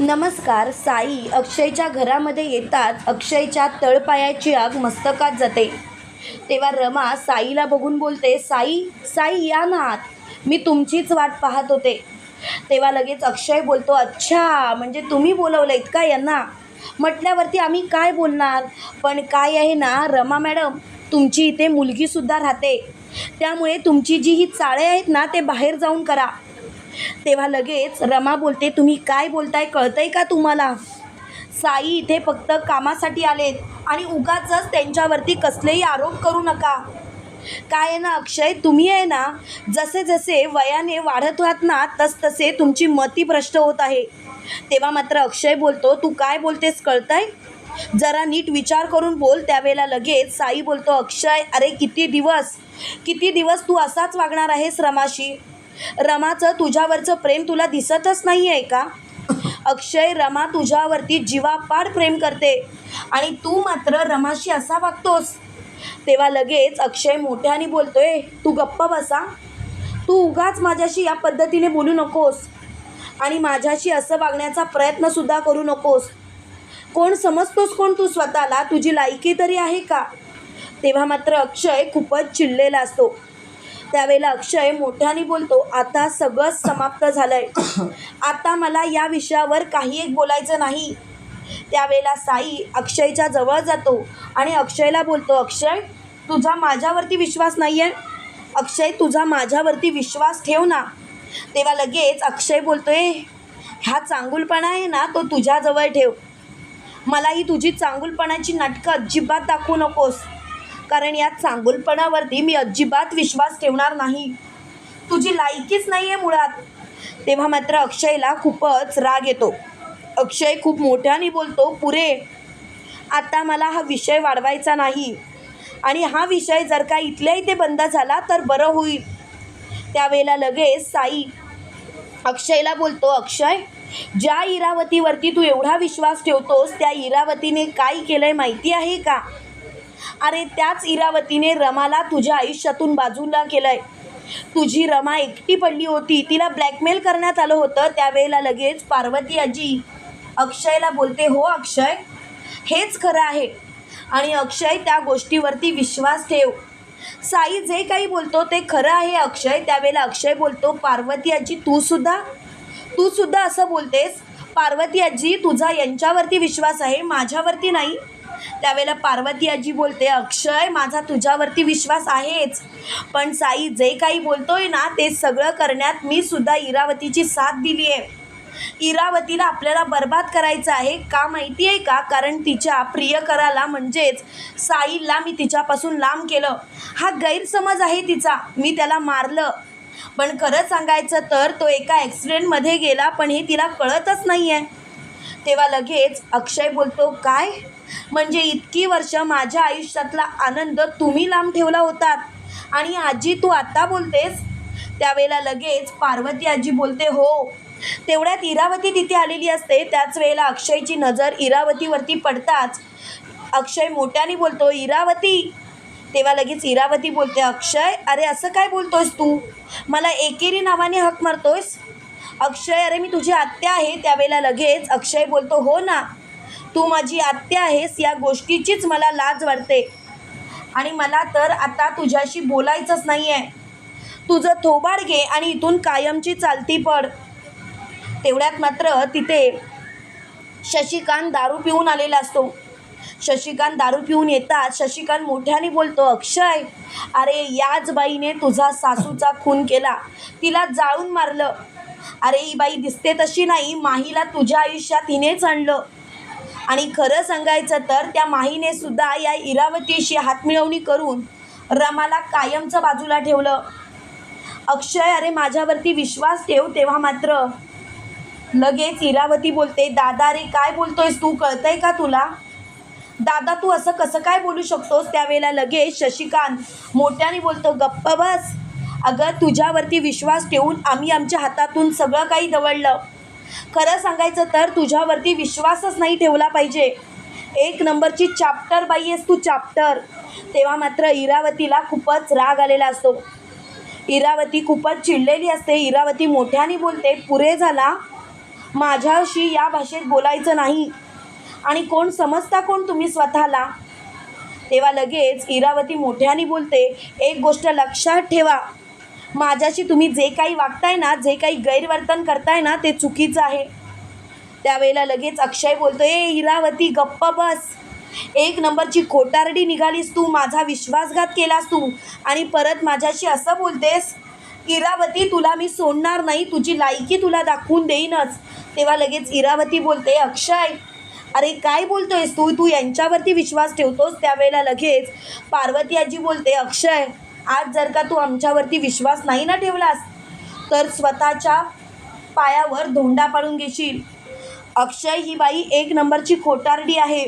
नमस्कार साई अक्षयच्या घरामध्ये येताच अक्षयच्या तळपायाची आग मस्तकात जाते. तेव्हा रमा साईला बघून बोलते साई साई या ना आत. मी तुमचीच वाट पाहत होते. तेव्हा लगेच अक्षय बोलतो अच्छा म्हणजे तुम्ही बोलवलं का यांना? म्हटल्यावरती आम्ही काय बोलणार? पण काय आहे ना रमा मॅडम तुमची इथे मुलगीसुद्धा राहते. त्यामुळे तुमची जी ही चाळे आहेत ना ते बाहेर जाऊन करा. तेव्हा लगेच रमा बोलते तुम्ही काय बोलताय? कळतंय का तुम्हाला? साई इथे फक्त कामासाठी आलेत आणि उगाचच त्यांच्यावरती कसलेही आरोप करू नका. काय आहे ना अक्षय? तुम्ही आहे ना जसे जसे वयाने वाढत आहात ना तसतसे तुमची मती भ्रष्ट होत आहे. तेव्हा मात्र अक्षय बोलतो तू काय बोलतेस कळतंय? जरा नीट विचार करून बोल. त्यावेळेला लगेच साई बोलतो अक्षय अरे किती दिवस किती दिवस तू असाच वागणार आहेस रमाशी? रमाचं तुझ्यावरचं प्रेम तुला दिसतच नाही आहे का? अक्षय रमा तुझ्यावरती जीवापाड प्रेम करते आणि तू मात्र रमाशी असा वागतोस. तेव्हा लगेच अक्षय मोठ्याने बोलतोय तू गप्प बसा. तू उगाच माझ्याशी या पद्धतीने बोलू नकोस आणि माझ्याशी असं वागण्याचा प्रयत्नसुद्धा करू नकोस. कोण समजतोस कोण तू स्वतःला? तुझी लायकी तरी आहे का? तेव्हा मात्र अक्षय खूपच चिडलेला असतो. त्यावेळेला अक्षय मोठ्याने बोलतो आता सगळंच समाप्त झालंय. आता मला या विषयावर काही एक बोलायचं नाही. त्यावेळेला साई अक्षयच्या जवळ जातो आणि अक्षयला बोलतो अक्षय तुझा माझ्यावरती विश्वास नाही आहे अक्षय तुझा माझ्यावरती विश्वास ठेव ना. तेव्हा लगेच अक्षय बोलतोय हा चांगुलपणा आहे ना तो तुझ्याजवळ ठेव. मला ही तुझी चांगुलपणाची नाटकं अजिबात दाखवू नकोस. कारण या चांगुलपणावरती मी अजिबात विश्वास ठेवणार नाही. तुझी लायकीच नाही आहे मुळात. तेव्हा मात्र अक्षयला खूपच राग येतो. अक्षय खूप मोठ्याने बोलतो पुरे आता मला हा विषय वाढवायचा नाही. आणि हा विषय जर का इथल्या इथे बंद झाला तर बरं होईल. त्यावेळेला लगेच साई अक्षयला बोलतो अक्षय ज्या इरावतीवरती तू एवढा विश्वास ठेवतोस त्या इरावतीने काय केलं आहे माहिती आहे का? अरे त्याच इरावतीने रमाला तुझ्या आयुष्यातून बाजूला केलंय. तुझी रमा एकटी पडली होती तिला ब्लॅकमेल करण्यात आलं होतं त्यावेळेला लगेच पार्वती आजी अक्षयला बोलते हो अक्षय हेच खरं आहे आणि अक्षय त्या गोष्टीवरती विश्वास ठेव. साई जे काही बोलतो ते खरं आहे अक्षय. त्यावेळेला अक्षय बोलतो पार्वती आजी तू सुद्धा तू सुद्धा असं बोलतेस? पार्वती आजी तुझा यांच्यावरती विश्वास आहे माझ्यावरती नाही. त्यावेळेला पार्वती आजी बोलते अक्षय माझा तुझ्यावरती विश्वास आहेच. पण साई जे काही बोलतोय ना ते सगळं करण्यात मी सुद्धा इरावतीची साथ दिली आहे इरावतीला आपल्याला बर्बाद करायचं आहे का माहिती आहे का? कारण तिच्या प्रियकराला म्हणजेच साईला मी तिच्यापासून लांब केलं. हा गैरसमज आहे तिचा. मी त्याला मारलं. पण खरं सांगायचं तर तो एका ॲक्सिडेंटमध्ये गेला पण हे तिला कळतच नाही आहे तेव्हा लगेच अक्षय बोलतो काय? म्हणजे इतकी वर्ष माझ्या आयुष्यातला आनंद तुम्ही लांब ठेवला होतात. आणि आजी तू आता बोलतेस? त्यावेळेला लगेच पार्वती आजी बोलते हो. तेवढ्यात इरावती तिथे आलेली असते. त्याच वेळेला अक्षयची नजर इरावतीवरती पडताच अक्षय मोठ्याने बोलतो इरावती. तेव्हा लगेच इरावती बोलते अक्षय अरे असं काय बोलतोयस तू? मला एकेरी नावाने हक मारतोयस? अक्षय अरे मी तुझी आत्या आहे त्यावेळेला लगेच अक्षय बोलतो हो ना तू माझी आत्या आहेस या गोष्टीचीच मला लाज वाटते. आणि मला तर आता तुझ्याशी बोलायचंच नाही आहे तुझं थोबाड घे आणि इथून कायमची चालती पड. तेवढ्यात मात्र तिथे शशिकांत दारू पिऊन आलेला असतो. शशिकांत दारू पिऊन येतात. शशिकांत मोठ्याने बोलतो अक्षय अरे याच बाईने तुझा सासूचा खून केला. तिला जाळून मारलं. अरे ही बाई दिसते तशी नाही माहीला तुझ्या आयुष्यात हिनेच आणलं. आणि खरं सांगायचं तर त्या माहीने सुद्धा या इरावतीशी हातमिळवणी करून रमाला कायमचं बाजूला ठेवलं. अक्षय अरे माझ्यावरती विश्वास ठेव तेव्हा मात्र. लगेच इरावती बोलते दादा रे काय बोलतोयस तू? कळतंय का तुला? दादा तू असं कसं काय बोलू शकतोस? त्यावेळेला लगेच शशिकांत मोठ्याने बोलतो गप्प बस. अगं तुझ्यावरती विश्वास ठेवून आम्ही आमच्या हातातून सगळं काही दवडलं. खरं सांगायचं तर तुझ्यावरती विश्वासच नाही ठेवला पाहिजे. एक नंबरची चाप्टर बाई आहेस तू चाप्टर तेव्हा मात्र इरावतीला खूपच राग आलेला असतो. इरावती खूपच चिडलेली असते. इरावती मोठ्याने बोलते पुरे झाला. माझ्याशी या भाषेत बोलायचं नाही. आणि कोण समजता कोण तुम्ही स्वतःला? तेव्हा लगेच इरावती मोठ्याने बोलते एक गोष्ट लक्षात ठेवा. माझ्याशी तुम्ही जे काही वागताय ना जे काही गैरवर्तन करताय ना ते चुकीचं आहे. त्यावेळेला लगेच अक्षय बोलतो ए इरावती गप्प बस. एक नंबरची खोटारडी निघालीस तू माझा विश्वासघात केलास तू. आणि परत माझ्याशी असं बोलतेस इरावती तुला मी सोडणार नाही तुझी लायकी तुला दाखवून देईनच. तेव्हा लगेच इरावती बोलते अक्षय अरे काय बोलतोयस तू? तू यांच्यावरती विश्वास ठेवतोस? त्यावेळेला लगेच पार्वती आजी बोलते अक्षय आज जर का तू आमच्यावरती विश्वास नाही ना ठेवलास तर स्वतःच्या पायावर धोंडा पाडून घेशील. अक्षय ही बाई एक नंबरची खोटारडी आहे.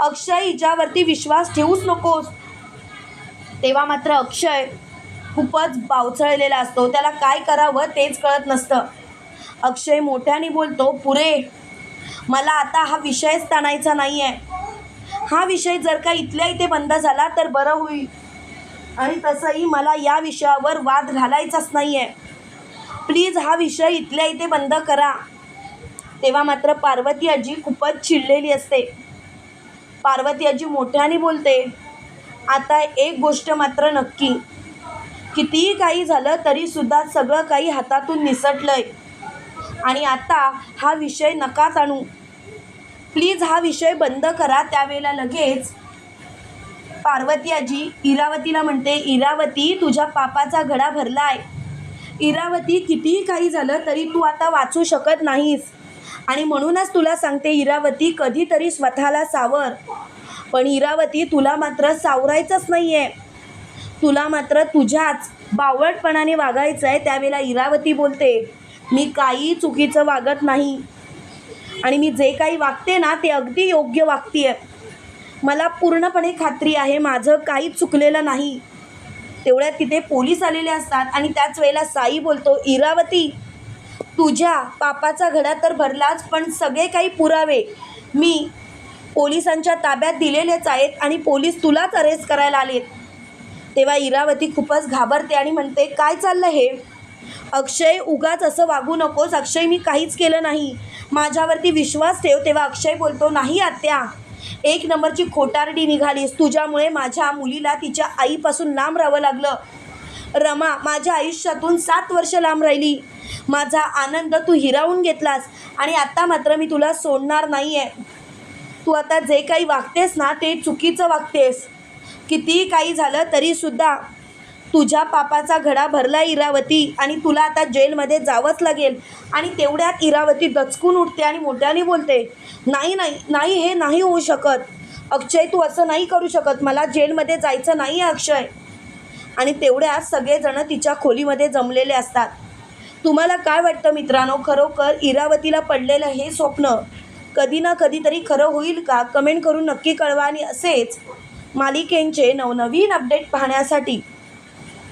अक्षय हिच्यावरती विश्वास ठेवूच नकोस. तेव्हा मात्र अक्षय खूपच बावचळलेला असतो. त्याला काय करावं तेच कळत नसतं. अक्षय मोठ्याने बोलतो पुरे मला आता हा विषयच ताणायचा नाही आहे हा विषय जर का इथल्या इथे बंद झाला तर बरं होईल. आणि तसंही मला या विषयावर वाद घालायचाच नाही आहे प्लीज हा विषय इथल्या इथे बंद करा. तेव्हा मात्र पार्वती आजी खूपच चिडलेली असते. पार्वती आजी मोठ्याने बोलते आता एक गोष्ट मात्र नक्की. कितीही काही झालं तरीसुद्धा सगळं काही हातातून निसटलंय. आणि आता हा विषय नकाच आणू. प्लीज हा विषय बंद करा त्यावेळेला लगेच. पार्वती आजी इरावतीला म्हणते इरावती तुझ्या पापाचा घडा भरला आहे इरावती कितीही काही झालं तरी तू आता वाचू शकत नाहीस. आणि म्हणूनच तुला सांगते इरावती कधीतरी स्वतःला सावर. पण इरावती तुला मात्र सावरायचंच नाही आहे तुला मात्र तुझ्याच बावळटपणाने वागायचं आहे त्यावेळेला इरावती बोलते मी काही चुकीचं वागत नाही. आणि मी जे काही वागते ना ते अगदी योग्य वागते आहे मला पूर्णपणे खात्री आहे माझं काही चुकलेलं नाही. तेवढ्यात तिथे पोलीस आलेले असतात आणि त्याच वेळेला साई बोलतो इरावती तुझ्या पापाचा घडा तर भरलाच पण सगळे काही पुरावे मी पोलिसांच्या ताब्यात दिलेलेच आहेत आणि पोलीस तुलाच अरेस्ट करायला आलेत. तेव्हा इरावती खूपच घाबरते आणि म्हणते काय चाललं हे? अक्षय उगाच असं वागू नकोस अक्षय मी काहीच केलं नाही. माझ्यावरती विश्वास ठेव. तेव्हा अक्षय बोलतो नाही आत्या एक नंबरची खोटारडी निघालीस. तुझ्यामुळे माझ्या मुलीला तिच्या आईपासून लांब राहावं लागलं. रमा माझ्या आयुष्यातून सात वर्ष लांब राहिली. माझा आनंद तू हिरावून घेतलास आणि आत्ता मात्र मी तुला सोडणार नाही आहे तू आता जे काही वागतेस ना ते चुकीचं वागतेस. कितीही काही झालं तरीसुद्धा तुझ्या पापाचा घडा भरला इरावती आणि तुला आता जेलमध्ये जावंच लागेल. आणि तेवढ्यात इरावती दचकून उठते आणि मोठ्याने बोलते नाही नाही नाही हे नाही होऊ शकत. अक्षय तू असं नाही करू शकत. मला जेलमध्ये जायचं नाही आहे अक्षय. आणि तेवढ्यात सगळेजणं तिच्या खोलीमध्ये जमलेले असतात. तुम्हाला काय वाटतं मित्रांनो? खरोखर इरावतीला पडलेलं हे स्वप्न कधी ना कधीतरी खरं होईल का? कमेंट करून नक्की कळवा आणि असेच मालिकेंचे नवनवीन अपडेट पाहण्यासाठी